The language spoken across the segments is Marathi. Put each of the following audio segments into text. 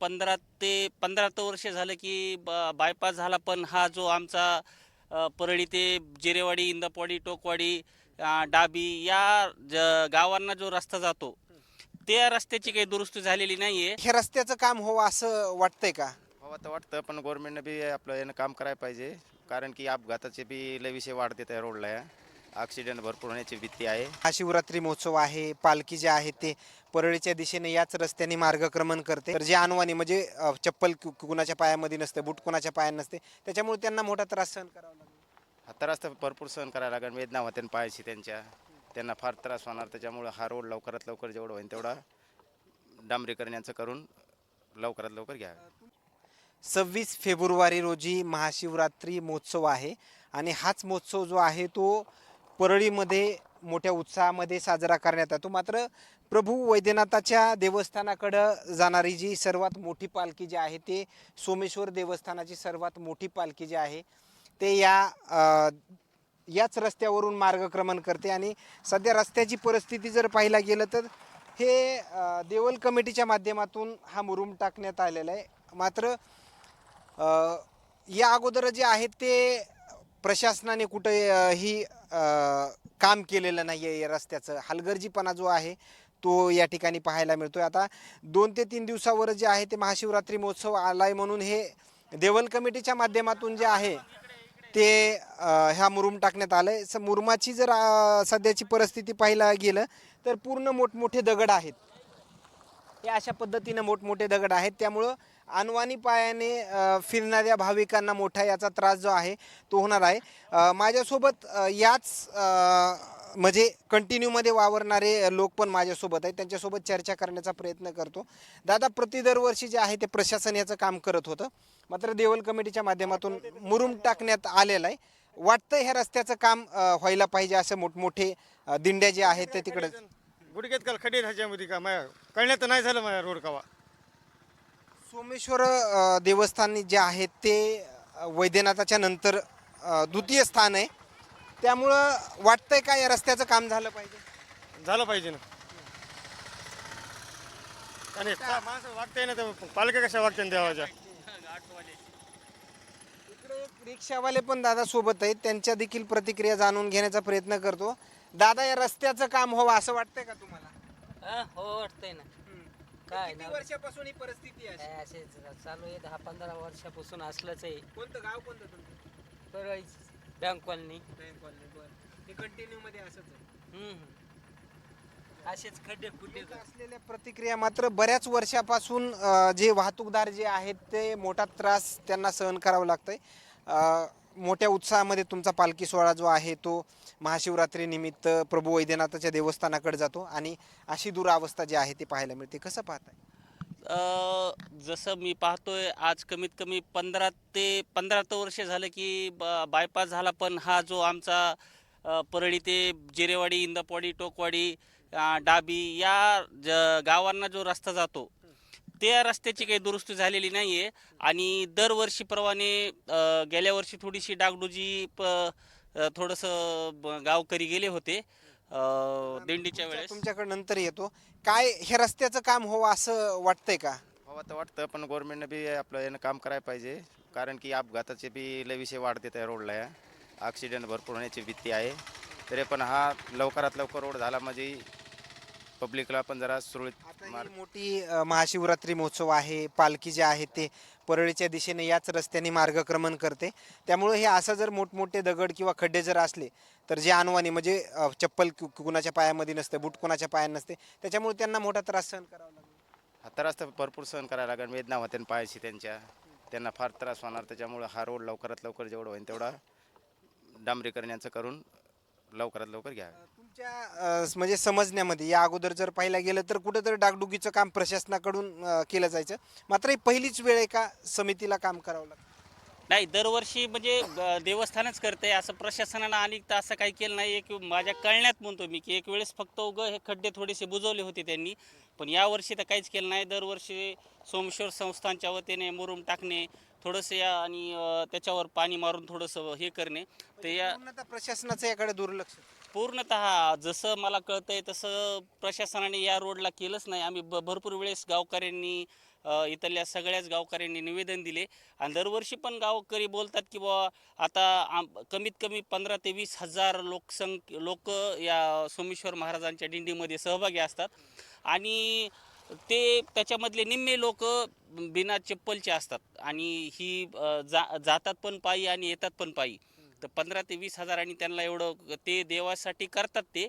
पंधरा ते पंधरा तर वर्ष झालं की ब- बायपास झाला पण हा जो आमचा परळी ते जिरेवाडी इंदपवाडी टोकवाडी डाबी या ज- गावांना जो रस्ता जातो त्या रस्त्याची काही दुरुस्ती झालेली नाहीये. हे रस्त्याचं काम हो असं वाटतंय का? हवं तर वाटतं पण गव्हर्नमेंटनं बी आपलं यानं काम करायला पाहिजे. कारण की अपघाताचे बी लय विषय वाढते त्या रोडला या. ॲक्सिडेंट भरपूर होण्याची भीती आहे. हा शिवरात्री महोत्सव आहे पालखी जे आहे ते परळीच्या दिशेने याच रस्त्याने मार्गक्रमण करते. तर जे अनवाणी म्हणजे अ, चप्पल कु- कुणाच्या पायामध्ये नसते बूट कुणाच्या पायात नसते त्याच्यामुळे त्यांना मोठा त्रास सहन करावा लागतो. हा त्रास तर भरपूर सहन करायला लागेल. वेदना होत्या पायाची त्यांच्या. त्यांना फार त्रास होणार. त्याच्यामुळं हा रोड लवकरात लवकर जेवढं होईल तेवढा डांबरीकरण यांचं करून लवकरात लवकर घ्या सव्वीस फेब्रुवारी रोजी महाशिवरात्री महोत्सव आहे आणि हाच महोत्सव जो आहे तो परळीमध्ये मोठ्या उत्साहामध्ये साजरा करण्यात येतो. मात्र प्रभू वैद्यनाथाच्या देवस्थानाकडं जाणारी जी सर्वात मोठी पालखी जी आहे ते सोमेश्वर देवस्थानाची सर्वात मोठी पालखी जी आहे ते या याच रस्त्यावरून मार्गक्रमण करते. आणि सध्या रस्त्याची परिस्थिती जर पाहायला गेलं तर हे देवल कमिटीच्या माध्यमातून हा मुरुम टाकण्यात आलेला आहे. मात्र या अगोदर जे आहेत ते प्रशासनाने कुठे ही काम केलेलं नाही आहे या रस्त्याचं. हलगर्जीपणा जो आहे तो या ठिकाणी पाहायला मिळतोय. आता दोन ते तीन दिवसावर जे आहे ते महाशिवरात्री महोत्सव आलाय म्हणून हे देवल कमिटीच्या माध्यमातून जे आहे ते ह्या मुरुम टाकण्यात आलंय. स मुरुमाची जर सध्याची परिस्थिती पाहायला गेलं तर पूर्ण मोठमोठे दगड आहेत. हे अशा पद्धतीनं मोठमोठे दगड आहेत. त्यामुळं अनवाणी पायाने फिरणाऱ्या भाविकांना मोठा याचा त्रास जो आहे तो होणार आहे. माझ्यासोबत याच म्हणजे कंटिन्यूमध्ये वावरणारे लोक पण माझ्यासोबत आहेत. त्यांच्यासोबत चर्चा करण्याचा प्रयत्न करतो. दादा प्रति दरवर्षी जे आहे ते प्रशासन याचं काम करत होतं. मात्र देवल कमिटीच्या माध्यमातून मुरुम टाकण्यात आलेलं आहे. वाटतं ह्या रस्त्याचं काम व्हायला पाहिजे असं मोठमोठे दिंड्या जे आहेत ते तिकडे गुडघ्यात काल खडे ह्याच्यामध्ये का? माझ्या कळण्यात नाही झालं माझ्या रोड कावा. सोमेश्वर अ, देवस्थान जे आहे ते अ, वैद्यनाथाच्या नंतर अ, द्वितीय स्थान आहे. त्यामुळं वाटतंय का या रस्त्याचं काम झालं पाहिजे? झालं पाहिजे ना. आणि का- माणसं वागताय ना तर पालख्या कशा वागते ना देवाच्या? इकडे एक रिक्षावाले पण दादा सोबत आहेत. त्यांच्या देखील प्रतिक्रिया जाणून घेण्याचा प्रयत्न करतो. दादा या रस्त्याचं काम व्हावं असं वाटतंय का तुम्हाला? हा, हो वाटतंय ना. काय किती ना? वर्षापासून ही परिस्थिती आहे काय असे चालू आहे दहा पंधरा वर्षापासून असलंच आहे. कोणतं गाव कोणतं तुमचं? बरं बँक कॉलनी. हे कंटिन्यू मध्ये असंच आहे. हम्म. असेच खड्डे खुड्डे येत असलेल्या प्रतिक्रिया मात्र बऱ्याच वर्षापासून अ, जे वाहतूकदार जे आहेत ते मोठा त्रास त्यांना सहन करावं लागतंय. अ, मोठ्या उत्साहामध्ये तुमचा पालखी सोहळा जो आहे तो महाशिवरात्रीनिमित्त प्रभू वैद्यनाथाच्या देवस्थानाकडे जातो आणि अशी दुरावस्था जी आहे ती पाहायला मिळते. कसं पाहताय? जसं मी पाहतोय आज कमीत कमी पंधरा ते पंधरा तर वर्ष झालं की ब- बायपास झाला पण हा जो आमचा परळी ते जिरेवाडी इंदापवाडी टोकवाडी डाबी या ज- गावांना जो रस्ता जातो त्या रस्त्याची काही दुरुस्ती झालेली नाही आहे आणि दरवर्षीप्रमाणे गेल्या वर्षी थोडीशी डागडुजी प थोडंसं ब- गावकरी गेले होते अ, दिंडीच्या वेळेस. तुमच्याकडे नंतर येतो. काय हे रस्त्याचं काम व्हावं असं वाटतंय का? हवं तर वाटतं पण गव्हर्नमेंटनं बी आपलं यानं काम करायला पाहिजे. कारण की अपघाताचे बी लय विषय वाढते त्या रोडला या. ॲक्सिडेंट भरपूर होण्याची भीती आहे. तरी पण हा लवकरात लवकर रोड झाला म्हणजे पब्लिकला पण जरा सुरळीत आता मार्ग मोठी अ, महाशिवरात्री महोत्सव आहे पालखी जे आहे ते परळीच्या दिशेने याच रस्त्याने मार्गक्रमण करते. त्यामुळे हे असं जर मोठमोठे दगड किंवा खड्डे जर असले तर जे अनवाणी म्हणजे अ, चप्पल कु- कुणाच्या पायामध्ये नसते बूट कुणाच्या पायात नसते त्याच्यामुळे त्यांना मोठा त्रास सहन करावा लागतो हा त्रास तर भरपूर सहन करायला लागेल वेदना होत्या पायाची त्यांच्या. त्यांना फार त्रास होणार त्याच्यामुळं हा रोड लवकरात लवकर जेवढं होईल तेवढा डांबरीकरण यांचं करून लवकरात लवकर घ्या तुमच्या अ, म्हणजे समजण्यामध्ये या अगोदर जर पाहायला गेलं तर कुठंतरी डागडुगीचं काम प्रशासनाकडून अ, केलं जायचं. मात्र ही पहिलीच वेळ आहे का समितीला काम करावं लागतं? नाही दरवर्षी म्हणजे देवस्थानच करते असं प्रशासनानं आणि तर असं काही केलं नाही एक माझ्या कळण्यात म्हणतो मी की एक वेळेस फक्त उगं हे खड्डे थोडेसे बुजवले होते त्यांनी. पण यावर्षी तर काहीच केलं नाही. दरवर्षी सोमेश्वर संस्थांच्या वतीने मुरुम टाकणे थोडंसं या आणि अ, त्याच्यावर पाणी मारून थोडंसं हे करणे. तर या प्रशासनाचं याकडे दुर्लक्ष. पूर्णतः जसं मला कळतंय तसं प्रशासनाने या रोडला केलंच नाही. आम्ही ब भरपूर वेळेस गावकऱ्यांनी इथल्या सगळ्याच गावकऱ्यांनी निवेदन दिले. आणि दरवर्षी पण गावकरी बोलतात की बुवा आता आम कमीत कमी पंधरा ते वीस हजार लोकसंख्य लोक या सोमेश्वर महाराजांच्या दिंडीमध्ये सहभागी असतात. आणि ते त्याच्यामधले निम्मे लोक बिना चप्पलचे असतात. आणि ही जा जातात पण पायी आणि येतात पण पायी. तर पंधरा ते वीस हजार आणि त्यांना एवढं ते देवासाठी करतात ते.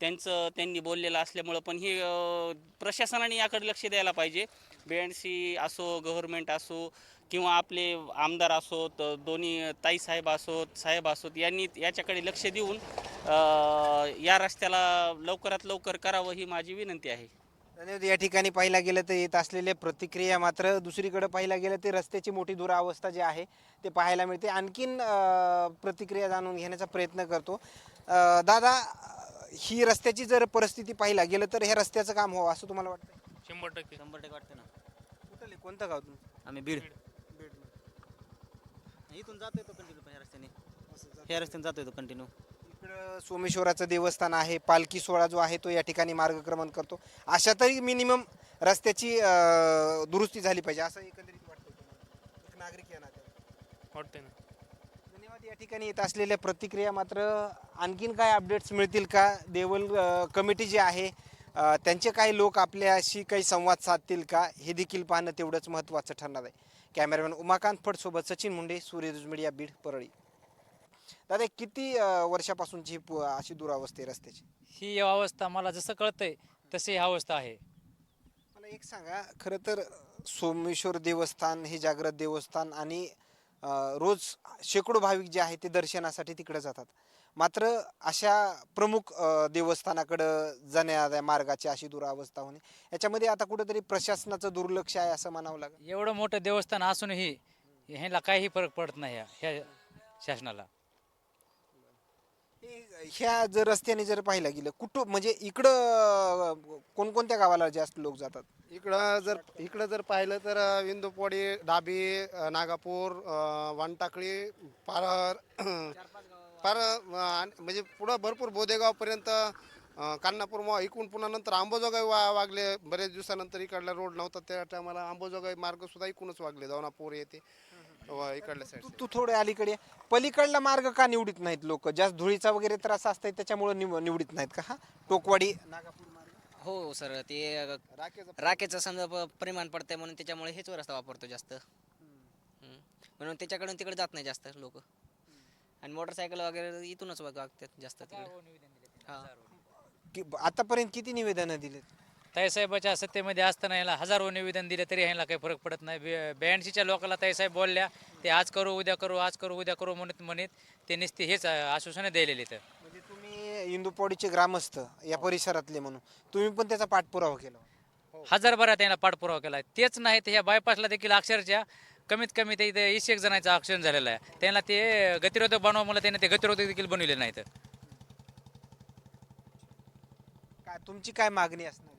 त्यांचं त्यांनी बोललेलं असल्यामुळं पण हे प्रशासनाने याकडे लक्ष द्यायला पाहिजे. बी एन सी असो गव्हर्मेंट असो किंवा आपले आमदार असोत दोन्ही ताई साहेब असोत साहेब असोत यांनी याच्याकडे लक्ष देऊन या रस्त्याला लवकरात लवकर करावं ही माझी विनंती आहे. धन्यवाद या ठिकाणी पाहिला गेलं तर येत असलेल्या प्रतिक्रिया मात्र दुसरीकडे पाहिला गेलं ते रस्त्याची मोठी दुरावस्था जी आहे ते पाहायला मिळते. आणखीन अं, प्रतिक्रिया जाणून घेण्याचा प्रयत्न करतो. अं, दादा ही रस्त्याची जर परिस्थिती पाहिला गेलं तर हे रस्त्याचं काम व्हावं असं तुम्हाला वाटतं शंभर टक्के. शंभर टक्के वाटतं ना. कुठलं? कोणतं गाव तुमचं? आम्ही बीड. इथून जातोय तो कंटिन्यू ह्या रस्त्याने. ह्या रस्त्याने जातोय तो कंटिन्यू इकडं सोमेश्वराचं देवस्थान आहे पालखी सोहळा जो आहे तो या ठिकाणी मार्गक्रमण करतो. अशा तरी मिनिमम रस्त्याची अं, दुरुस्ती झाली पाहिजे असं एकंदरीत वाटतं तुम्हाला. एक नागरिक या नात्याने वाटते ना. धन्यवाद. या ठिकाणी येत असलेल्या प्रतिक्रिया मात्र आणखीन काय अपडेट्स मिळतील का? देवल अ, कमिटी जी आहे अ, त्यांचे काही लोक आपल्याशी काही संवाद साधतील का? हे देखील पाहणं तेवढंच महत्त्वाचं ठरणार आहे. कॅमेरामॅन उमाकांत फडसोबत सचिन मुंडे सूर्यदुज मीडिया बीड परळी. दादा किती अ, वर्षापासूनची ही पु- अशी दुरावस्था आहे रस्त्याची? ही अवस्था मला जसं कळतंय तशी ही अवस्था आहे. मला एक सांगा खरं तर सोमेश्वर देवस्थान हे जागृत देवस्थान आणि अ, रोज शेकडो भाविक जे आहेत ते दर्शनासाठी तिकडे जातात. मात्र अशा प्रमुख अ, देवस्थानाकडं जाण्या मार्गाची अशी दुरावस्था होणे याच्यामध्ये आता कुठेतरी प्रशासनाचं दुर्लक्ष आहे असं म्हणावं लागेल? एवढं मोठं देवस्थान असूनही ह्याला काहीही फरक पडत नाही ह्या- ह्या शासनाला. ह्या जर रस्त्याने जर पाहिलं गेलं कुठं म्हणजे इकडं कोणकोणत्या गावाला जास्त लोक जातात? इकडं जर इकडं जर पाहिलं तर अ, इंदुपोडी डाबी अ, नागापूर अ, वानटाकळी पारर पार अ, आणि म्हणजे पुढं भरपूर बोदेगावपर्यंत अ, कान्हापूर मग इकडून पुन्हा नंतर आंबोजोगाई वा वागले बरेच दिवसानंतर इकडला रोड नव्हता त्या टायमाला. आंबोजोगाई मार्ग सुद्धा इकडूनच वागले दवनापूर येते व इकडल्या तू साईड तू थोडे अलीकडे ये. पलीकडला मार्ग का निवडीत नाहीत लोक? जास्त धुळीचा वगैरे त्रास असतंय त्याच्यामुळे निव निवडीत नाहीत का? हा? टोकवाडी नागापूर मार्ग? हो सर ते राखेचं राखेचं समजा प- परिमाण पडतंय म्हणून त्याच्यामुळे हेच रस्ता वापरतो जास्त. हम्म. म्हणून त्याच्याकडून तिकडे जात नाही जास्त लोक. आणि मोटरसायकल वगैरे इथूनच वाग- वागतात जास्त तिकडे. हा. कि आतापर्यंत किती निवेदनं दिलेत? ताईसाहेबाच्या सत्तेमध्ये असताना ह्याला हजारो निवेदन दिले तरी ह्याला काही फरक पडत नाही. ब्याऐंशीच्या लोकांना ताईसाहेब बोलल्या ते आज करू उद्या करू आज करू उद्या करू म्हणत म्हणत ते नुसते हेच आश्वासनं द्यायलेले तर म्हणजे तुम्ही इंदुपवाडीचे ग्रामस्थ या परिसरातले म्हणून तुम्ही पण त्याचा पाठपुरावा केला हजार बरा त्यांना पाठपुरावा केला. तेच नाही तर ह्या बायपासला देखील अक्षरशः कमीत कमी ते इथे वीस एक जणांचा ॲक्सिडेंट झालेला आहे. त्यांना ते गतिरोधक बनवा मला त्यांना ते गतिरोधक देखील बनवले नाहीत. काय तुमची काय मागणी असणार?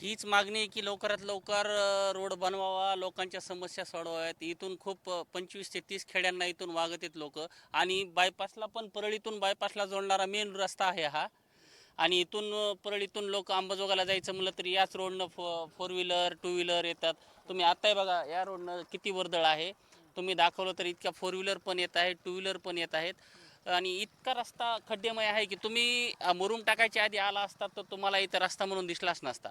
हीच मागणी आहे की लवकरात लवकर रोड बनवावा लोकांच्या समस्या सोडवाव्यात. इथून खूप पंचवीस ते तीस खेड्यांना इथून वागत आहेत लोक. आणि बायपासला पण परळीतून बायपासला जोडणारा मेन रस्ता आहे हा. आणि इथून परळीतून लोक आंबाजोगाला जायचं म्हणलं तरी याच रोडनं फो फोर व्हीलर टू व्हीलर येतात. तुम्ही आत्ताही बघा या रोडनं किती वर्दळ आहे. तुम्ही दाखवलं तर इतक्या फोर व्हीलर पण येत आहेत टू व्हीलर पण येत आहेत. आणि इतका रस्ता खड्डेमय आहे की तुम्ही मुरुम टाकायच्या आधी आला असतात तर तुम्हाला इथं रस्ता म्हणून दिसलाच नसता.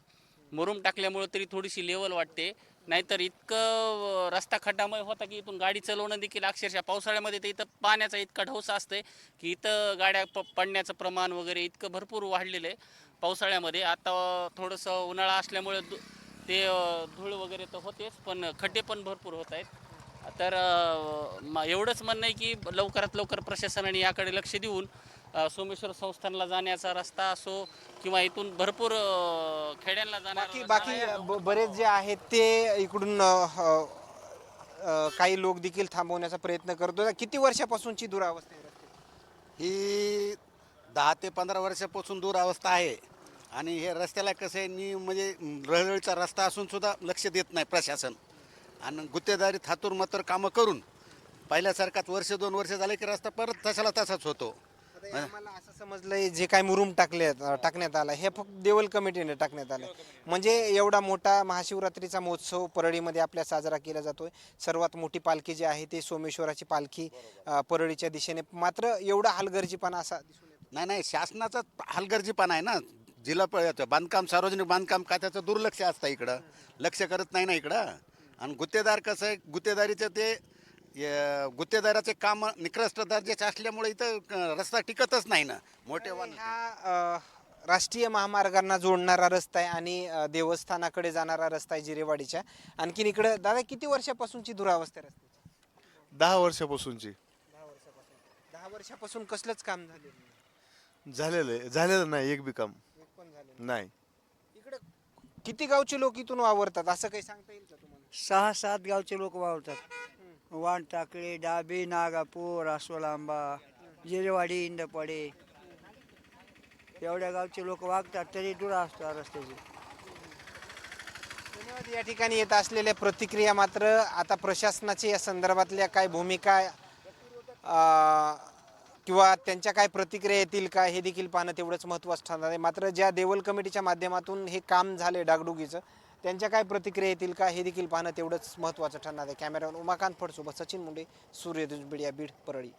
मुरुम टाकल्यामुळं तरी थोडीशी लेवल वाटते. नाहीतर इतकं रस्ता खड्डामय होता की इथून गाडी चालवणं देखील अक्षरशः पावसाळ्यामध्ये तर इथं पाण्याचा इतका ढोस असते की इथं गाड्या प पडण्याचं प्रमाण वगैरे इतकं भरपूर वाढलेलं आहे पावसाळ्यामध्ये. आता थोडंसं उन्हाळा असल्यामुळे ते धूळ वगैरे तर होतेच पण खड्डे पण भरपूर होत आहेत. तर म- एवढंच म्हणणं आहे की लवकरात लवकर प्रशासनाने याकडे लक्ष देऊन सोमेश्वर संस्थानला जाण्याचा रस्ता असो किंवा इथून भरपूर खेड्यांना बाकी जाणार बाकी ब- बरेच जे आहेत ते इकडून अ, अ, काही लोक देखील थांबवण्याचा प्रयत्न करतो किती वर्षापासूनची दुरावस्था आहे रस्त्याची? ही दहा ते पंधरा वर्षापासून दूर अवस्था आहे. आणि हे रस्त्याला कसं आहे नि म्हणजे रळरळीचा रस्ता असून सुद्धा लक्ष देत नाही प्रशासन. आणि गुत्तेदारी थातूर मात्र कामं करून पहिल्यासारखाच वर्ष दोन वर्ष झाले की रस्ता परत तसाला तसाच होतो. आम्हाला असं समजलंय जे काय मुरुम टाकले टाकण्यात आला हे फक्त देवल कमिटीने टाकण्यात आलं. म्हणजे एवढा मोठा महाशिवरात्रीचा महोत्सव परळीमध्ये आपल्या साजरा केला जातोय. सर्वात मोठी पालखी जी आहे ती सोमेश्वराची पालखी अं, परळीच्या दिशेने. मात्र एवढा हलगर्जीपणा असा दिसून येतो. नाही नाही शासनाचा हलगर्जीपणा आहे ना. जिल्हा प- याचं बांधकाम सार्वजनिक बांधकाम खात्याचं दुर्लक्ष असतं इकडं. लक्ष करत नाही ना इकडं. आणि गुत्तेदार कसं आहे गुत्तेदारीचं ते गुत्तेदाराचे काम निकृष्ट दर्जाचे असल्यामुळे इथं रस्ता टिकतच नाही ना. मोठे हा अं, राष्ट्रीय महामार्गांना जोडणारा रस्ता आहे आणि अं, देवस्थानाकडे जाणारा रस्ता आहे जिरेवाडीच्या. आणखीन इकडं दादा किती वर्षापासूनची दुरावस्था आहे रस्त्याची? दहा वर्षापासूनची. दहा वर्षापासून. दहा वर्षापासून कसलंच काम झालेलं आहे. झालेलं नाही एक बी काम. एक पण झालेलं नाही. नाही. इकडं किती गावचे लोक इथून वावरतात? असं काही सांगता येईल का तुम्हाला? सहा सात गावचे लोक वावरतात. वाण टाकळे डाबी नागापूर आसोलांबा जिरेवाडी इंदपाडे. एवढ्या गावचे लोक वागतात तरी दूर असतात रस्त्याचे. धन्यवाद. या ठिकाणी येत असलेल्या प्रतिक्रिया मात्र आता प्रशासनाची या संदर्भातल्या काय भूमिका किंवा त्यांच्या काय प्रतिक्रिया येतील का हे देखील पाहणं तेवढंच महत्त्वाचं ठरणार आहे. मात्र ज्या देवल कमिटीच्या माध्यमातून हे काम झाले डागडुगीचं त्यांच्या काय प्रतिक्रिया येतील का हे देखील पाहणं तेवढंच महत्त्वाचं ठरणार आहे. कॅमेरावर उमाकांत फडसोबत सचिन मुंडे सूर्य मीडिया बीड परळी.